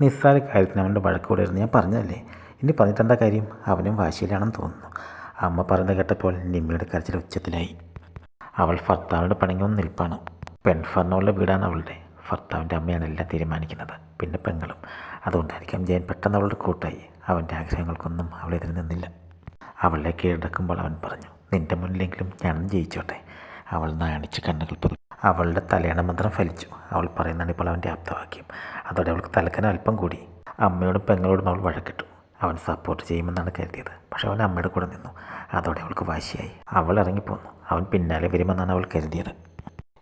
നിസ്സാര കാര്യത്തിന് അവന്റെ വഴക്കൂടായിരുന്നു ഞാൻ പറഞ്ഞതല്ലേ? ഇനി പറഞ്ഞിട്ടെന്താ കാര്യം? അവനും വാശിയിലാണെന്ന് തോന്നുന്നു. അമ്മ പറയുന്നത് കേട്ടപ്പോൾ നിമ്മിയുടെ കരച്ചിൽ ഉച്ചത്തിലായി. അവൾ ഭർത്താവിന്റെ പണിങ്ങി വന്ന് നിൽപ്പാണ് പെൺഫർണോളുടെ വീടാണ് അവളുടെ. ഭർത്താവിന്റെ അമ്മയാണ് എല്ലാം തീരുമാനിക്കുന്നത്. പിന്നെ പെങ്ങളും. അതുകൊണ്ടായിരിക്കാം ജയൻ പെട്ടെന്ന് അവളുടെ കൂട്ടായി. അവന്റെ ആഗ്രഹങ്ങൾക്കൊന്നും അവൾ എതിര് നിന്നില്ല. അവളെ കീഴടക്കുമ്പോൾ അവൻ പറഞ്ഞു നിന്റെ മുന്നിലെങ്കിലും ഞാനും ജയിച്ചോട്ടെ. അവൾ നാണിച്ച് കണ്ണുകൾ പൊതു അവളുടെ തലയണ മന്ത്രം ഫലിച്ചു. അവൾ പറയുന്നതാണ് ഇപ്പോൾ അവന്റെ ആപ്തവാക്യം. അതോടെ അവൾക്ക് തലക്കനം അല്പം കൂടി. അമ്മയോടും പെങ്ങളോടും അവൾ വഴക്കിട്ടു. അവൻ സപ്പോർട്ട് ചെയ്യുമെന്നാണ് കരുതിയത്. പക്ഷേ അവൻ അമ്മയുടെ കൂടെ നിന്നു. അതോടെ അവൾക്ക് വാശിയായി. അവൾ ഇറങ്ങിപ്പോന്നു. അവൻ പിന്നാലെ വരുമെന്നാണ് അവൾ കരുതിയത്.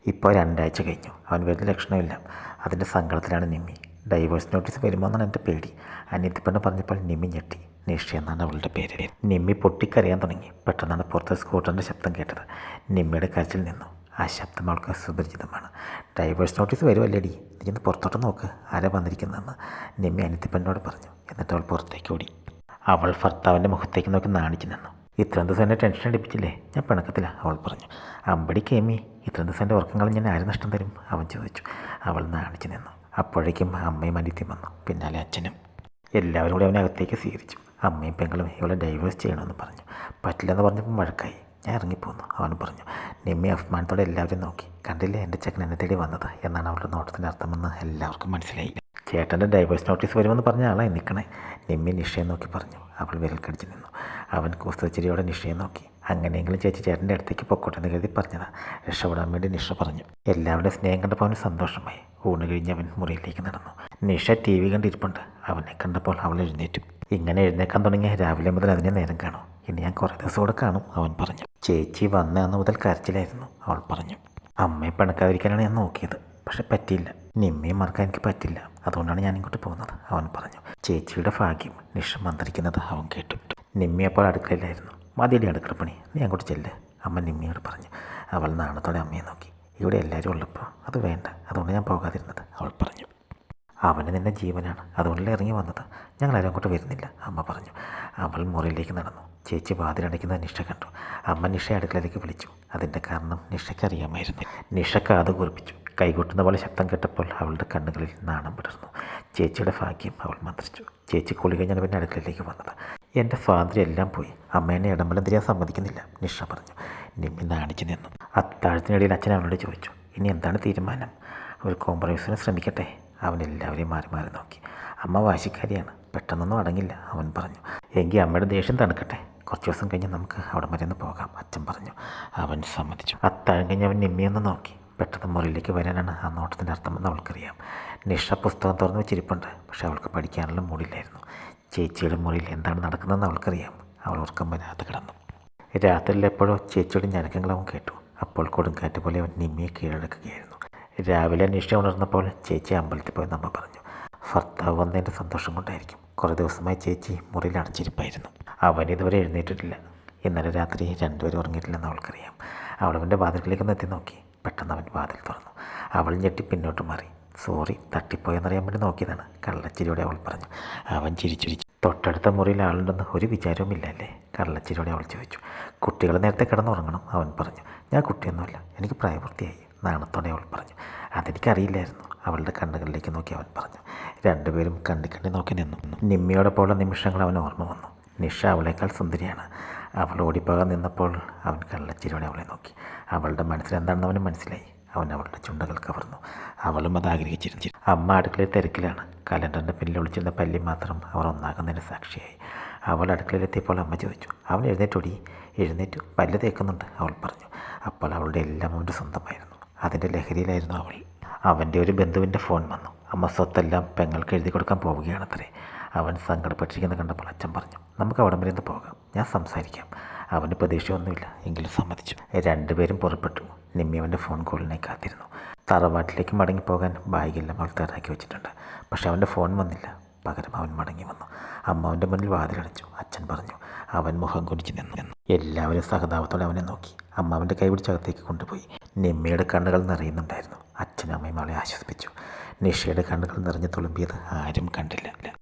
ഇപ്പോൾ രണ്ടാഴ്ച കഴിഞ്ഞു. അവൻ വരുന്ന ലക്ഷണമില്ല. അതിന്റെ സങ്കടത്തിലാണ് നിമ്മി. ഡൈവേഴ്സ് നോട്ടീസ് വരുമോ എന്നാണ് എന്റെ പേടി. അനിയത്തിപ്പണ്ണ പറഞ്ഞപ്പോൾ നിമ്മി ഞെട്ടി. നിഷ എന്നാണ് അവളുടെ പേര്. നിമ്മി പൊട്ടിക്കരയാൻ തുടങ്ങി. പെട്ടെന്നാണ് പുറത്തെ സ്കൂട്ടറിന്റെ ശബ്ദം കേട്ടത്. നിമ്മിയുടെ കരച്ചിൽ നിന്നു. ആ ശബ്ദം അവൾക്ക് സുപരിചിതമാണ്. ഡൈവേഴ്സ് നോട്ടീസ് വരുമല്ലേടി നീ ഒന്ന് പുറത്തോട്ട് നോക്ക്. ആരാ വന്നിരിക്കുന്നതെന്ന്? നിമ്മി അനിത്തിപ്പനോട് പറഞ്ഞു. എന്നിട്ട് അവൾ പുറത്തേക്ക് ഓടി. അവൾ ഭർത്താവിന്റെ മുഖത്തേക്ക് നോക്കി നാണിച്ചു നിന്നു. ഇത്രയും ദിവസം എന്നെ ടെൻഷൻ അടിപ്പിച്ചില്ലേ? ഞാൻ പിണക്കത്തില്ല അവൾ പറഞ്ഞു. അമ്പടി കേമി ഇത്രയും ദിവസം എന്റെ ഉറക്കങ്ങൾ ഞാൻ ആര് നഷ്ടം തരും? അവൻ ചോദിച്ചു. അവൾ നാണിച്ചു നിന്നു. അപ്പോഴേക്കും അമ്മയും അനിത്യം വന്നു. പിന്നാലെ അച്ഛനും. എല്ലാവരും കൂടി അവനെ അകത്തേക്ക് സ്വീകരിച്ചു. അമ്മയും പെങ്ങളും ഇവളെ ഡൈവേഴ്സ് ചെയ്യണമെന്ന് പറഞ്ഞു. പറ്റില്ലെന്ന് പറഞ്ഞപ്പോൾ വഴക്കായി ഞാൻ ഇറങ്ങിപ്പോന്നു. അവൻ പറഞ്ഞു നിമ്മി അഭിമാനത്തോടെ എല്ലാവരും നോക്കി. കണ്ടില്ലേ എന്റെ ചെക്കൻ എന്നെ തേടി വന്നത്? എന്നാണ് അവളുടെ നോട്ടത്തിന്റെ അർത്ഥമെന്ന് എല്ലാവർക്കും മനസ്സിലായി. ചേട്ടന്റെ ഡൈവേഴ്സ് നോട്ടീസ് വരുമെന്ന് പറഞ്ഞ ആളായി നിൽക്കണേ. നിമ്മി നിഷയെ നോക്കി പറഞ്ഞു. അവൾ വിരൽ കടിച്ചു നിന്നു. അവൻ കുസ്തച്ചിരിയോടെ നിഷയെ നോക്കി. അങ്ങനെയെങ്കിലും ചേച്ചി ചേട്ടന്റെ അടുത്തേക്ക് പൊക്കോട്ടെ എന്ന് കരുതി പറഞ്ഞതാണ് രക്ഷപ്പെടാൻ വേണ്ടി നിഷ പറഞ്ഞു. എല്ലാവരുടെ സ്നേഹം കണ്ടപ്പോൾ അവന് സന്തോഷമായി. ഊണ് കഴിഞ്ഞ് അവൻ മുറിയിലേക്ക് നടന്നു. നിഷ ടി വി കണ്ടിരിപ്പുണ്ട്. അവനെ കണ്ടപ്പോൾ അവൾ എഴുന്നേറ്റു. ഇങ്ങനെ എഴുന്നേക്കാൻ തുടങ്ങിയ രാവിലെ മുതൽ അതിനെ നേരം കാണും. ഇനി ഞാൻ കുറേ ദിവസം കൂടെ കാണും അവൻ പറഞ്ഞു. ചേച്ചി വന്ന അന്ന് മുതൽ കരച്ചിലായിരുന്നു അവൾ പറഞ്ഞു. അമ്മയെ പിണക്കാതിരിക്കാനാണ് ഞാൻ നോക്കിയത് പക്ഷെ പറ്റിയില്ല. നിമ്മയെ മറക്കാൻ എനിക്ക് പറ്റില്ല അതുകൊണ്ടാണ് ഞാൻ ഇങ്ങോട്ട് പോകുന്നത് അവൻ പറഞ്ഞു. ചേച്ചിയുടെ ഭാഗ്യം നിഷ മന്ത്രിക്കുന്നത് അവൻ കേട്ടു. നിമ്മി അപ്പോൾ അടുക്കളയിലായിരുന്നു. മതിയുടെ അടുക്കള പണി നീ അങ്ങോട്ട് ചെല്ല് അമ്മ നിമ്മിയോട് പറഞ്ഞു. അവൾ നാണത്തോടെ അമ്മയെ നോക്കി. ഇവിടെ എല്ലാവരും ഉള്ളപ്പോൾ അത് വേണ്ട അതുകൊണ്ട് ഞാൻ പോകാതിരുന്നത് അവൾ പറഞ്ഞു. അവന് നിന്നെ ജീവനാണ് അതുകൊണ്ടല്ലേ ഇറങ്ങി വന്നത് ഞങ്ങളാരും അങ്ങോട്ട് വരുന്നില്ല അമ്മ പറഞ്ഞു. അവൾ മുറിയിലേക്ക് നടന്നു. ചേച്ചി വാതിലടയ്ക്കുന്നത് നിഷ കണ്ടു. അമ്മ നിഷ അടുക്കളയിലേക്ക് വിളിച്ചു. അതിന്റെ കാരണം നിഷയ്ക്ക് അറിയാമായിരുന്നു നിഷ കാത് കുറിപ്പിച്ചു. കൈകൊട്ടുന്ന പോലെ ശബ്ദം കേട്ടപ്പോൾ അവളുടെ കണ്ണുകളിൽ നാണം പടർന്നു ചേച്ചിയുടെ ഭാഗ്യം അവൾ മന്ത്രിച്ചു. ചേച്ചി കുളി കഴിഞ്ഞാണ് പിന്നെ അടുക്കളയിലേക്ക് വന്നത്. എന്റെ സ്വാതന്ത്ര്യം എല്ലാം പോയി. അമ്മേനെ ഇടമ്പലം തിരിയാൻ സമ്മതിക്കുന്നില്ല നിഷ പറഞ്ഞു. നിമ്മി നാണിച്ചു നിന്നു. അത്താഴത്തിനിടയിൽ അച്ഛൻ അവളോട് ചോദിച്ചു ഇനി എന്താണ് തീരുമാനം? ഒരു കോംപ്രമൈസിന് ശ്രമിക്കട്ടെ. അവൻ എല്ലാവരെയും മാറി മാറി നോക്കി. അമ്മ വാശിക്കാരിയാണ്. പെട്ടെന്നൊന്നും അടങ്ങില്ല അവൻ പറഞ്ഞു. എങ്കിൽ അമ്മയുടെ ദേഷ്യം തണുക്കട്ടെ. കുറച്ച് ദിവസം കഴിഞ്ഞ് നമുക്ക് അവിടെ വരെ ഒന്ന് പോകാം അച്ഛൻ പറഞ്ഞു. അവൻ സമ്മതിച്ചു. അത്താഴം കഴിഞ്ഞ് അവൻ നിമ്മിയൊന്ന് നോക്കി. പെട്ടെന്ന് മുറിയിലേക്ക് വരാനാണ് ആ നോട്ടത്തിന്റെ അർത്ഥമെന്ന് അവൾക്കറിയാം. നിഷ പുസ്തകം തുറന്ന് വെച്ചിരിപ്പുണ്ട് പക്ഷേ അവൾക്ക് പഠിക്കാനുള്ള മൂടില്ലായിരുന്നു. ചേച്ചിയുടെ മുറിയിൽ എന്താണ് നടക്കുന്നതെന്ന് അവൾക്കറിയാം. അവൾ ഉറക്കം വരാതെ കിടന്നു. രാത്രിയിൽ എപ്പോഴോ ചേച്ചിയുടെ ഞരക്കങ്ങൾ കേട്ടു. അപ്പോൾ കൊടുങ്കാറ്റ് പോലെ അവൻ നിമ്മിയെ കീഴടക്കുകയായിരുന്നു. രാവിലെ നിഷ ഉണർന്നപ്പോൾ ചേച്ചി അമ്പലത്തിൽ പോയി നമ്മ പറഞ്ഞു. ഭർത്താവ് വന്നതിന്റെ സന്തോഷം കൊണ്ടായിരിക്കും. കുറേ ദിവസമായി ചേച്ചി മുറിയിൽ അടച്ചിരിപ്പായിരുന്നു അവൻ ഇതുവരെ എഴുന്നേറ്റിട്ടില്ല. ഇന്നലെ രാത്രി രണ്ടുപേരും ഉറങ്ങിയിട്ടില്ലെന്ന് അവൾക്കറിയാം. അവൾ അവന്റെ ഒന്ന് എത്തി നോക്കി. പെട്ടെന്ന് അവൻ വാതിൽ തുറന്നു. അവൾ ഞെട്ടി പിന്നോട്ട് മാറി. സോറി തട്ടിപ്പോയെന്നറിയാൻ വേണ്ടി നോക്കിയതാണ് കള്ളച്ചിരിയോടെ അവൾ പറഞ്ഞു. അവൻ ചിരിച്ചിരിച്ചു ചിരിച്ചു. തൊട്ടടുത്ത മുറിയിൽ ആളുണ്ടെന്ന് ഒരു വിചാരവുമില്ലല്ലേ കള്ളച്ചിരിയോടെ അവൾ ചോദിച്ചു. കുട്ടികൾ നേരത്തെ കിടന്നുറങ്ങണം അവൻ പറഞ്ഞു. ഞാൻ കുട്ടിയൊന്നുമല്ല. എനിക്ക് പ്രായപൂർത്തിയായി നാണത്തോടെ അവൾ പറഞ്ഞു. അതെനിക്കറിയില്ലായിരുന്നു. അവളുടെ കണ്ണുകളിലേക്ക് നോക്കി അവൻ പറഞ്ഞു. രണ്ടുപേരും കണ്ണി കണ്ണി നോക്കി നിന്നു. നിമ്മിയോടൊപ്പമുള്ള നിമിഷങ്ങൾ അവൻ ഓർമ്മ വന്നു. നിഷ അവളേക്കാൾ സുന്ദരിയാണ്. അവൾ ഓടിപ്പോകാൻ നിന്നപ്പോൾ അവൻ കള്ളച്ചിരിയോടെ അവളെ നോക്കി. അവളുടെ മനസ്സിലെന്താണെന്ന് അവന് മനസ്സിലായി. അവൻ അവളുടെ ചുണ്ടകൾ കവർന്നു. അവളും അത് ആഗ്രഹിച്ചിരുന്നു. അമ്മ അടുക്കളയിൽ തിരക്കിലാണ്. കലണ്ടറിന്റെ പിന്നിൽ ഒളിച്ചിരുന്ന പല്ലി മാത്രം അവർ ഒന്നാകുന്നതിന് സാക്ഷിയായി. അവൾ അടുക്കളയിലെത്തിയപ്പോൾ അമ്മ ചോദിച്ചു അവൻ എഴുന്നേറ്റോടി? എഴുന്നേറ്റു. പല്ല് തേക്കുന്നുണ്ട് അവൾ പറഞ്ഞു. അപ്പോൾ അവളുടെ എല്ലാം അവന്റെ സ്വന്തമായിരുന്നു. അതിന്റെ ലഹരിയിലായിരുന്നു അവൾ. അവന്റെ ഒരു ബന്ധുവിന്റെ ഫോൺ വന്നു. അമ്മ സ്വത്തെല്ലാം പെങ്ങൾക്ക് എഴുതി കൊടുക്കാൻ പോവുകയാണത്രേ. അവൻ സങ്കടപ്പെട്ടിരിക്കുന്നത് കണ്ടപ്പോൾ അച്ഛൻ പറഞ്ഞു നമുക്ക് അവിടെ വരെ ഒന്ന് പോകാം. ഞാൻ സംസാരിക്കാം. അവന് പ്രതീക്ഷയൊന്നുമില്ല. എങ്കിലും സമ്മതിച്ചു. രണ്ടുപേരും പുറപ്പെട്ടു. നിമ്മി അവന്റെ ഫോൺ കോളിനെ കാത്തിരുന്നു. തറവാട്ടിലേക്ക് മടങ്ങിപ്പോകാൻ ബാഗെല്ലാം അവൾ തയ്യാറാക്കി വെച്ചിട്ടുണ്ട്. പക്ഷെ അവന്റെ ഫോൺ വന്നില്ല. പകരം അവൻ മടങ്ങി വന്നു. അമ്മ അവന്റെ മുന്നിൽ വാതിലടച്ചു. അച്ഛൻ പറഞ്ഞു അവൻ മുഖം കുനിച്ച് നിന്നു. എല്ലാവരും സഹതാപത്തോടെ അവനെ നോക്കി. അമ്മാവന്റെ കൈ കൈ പിടിച്ചകത്തേക്ക് കൊണ്ടുപോയി. നിമ്മയുടെ കണ്ണുകൾ നിറയുന്നുണ്ടായിരുന്നു. അച്ഛനും അമ്മയും അവളെ ആശ്വസിപ്പിച്ചു. നിഷയുടെ കണ്ണുകൾ നിറഞ്ഞു തുളുമ്പിയത് ആരും കണ്ടില്ല.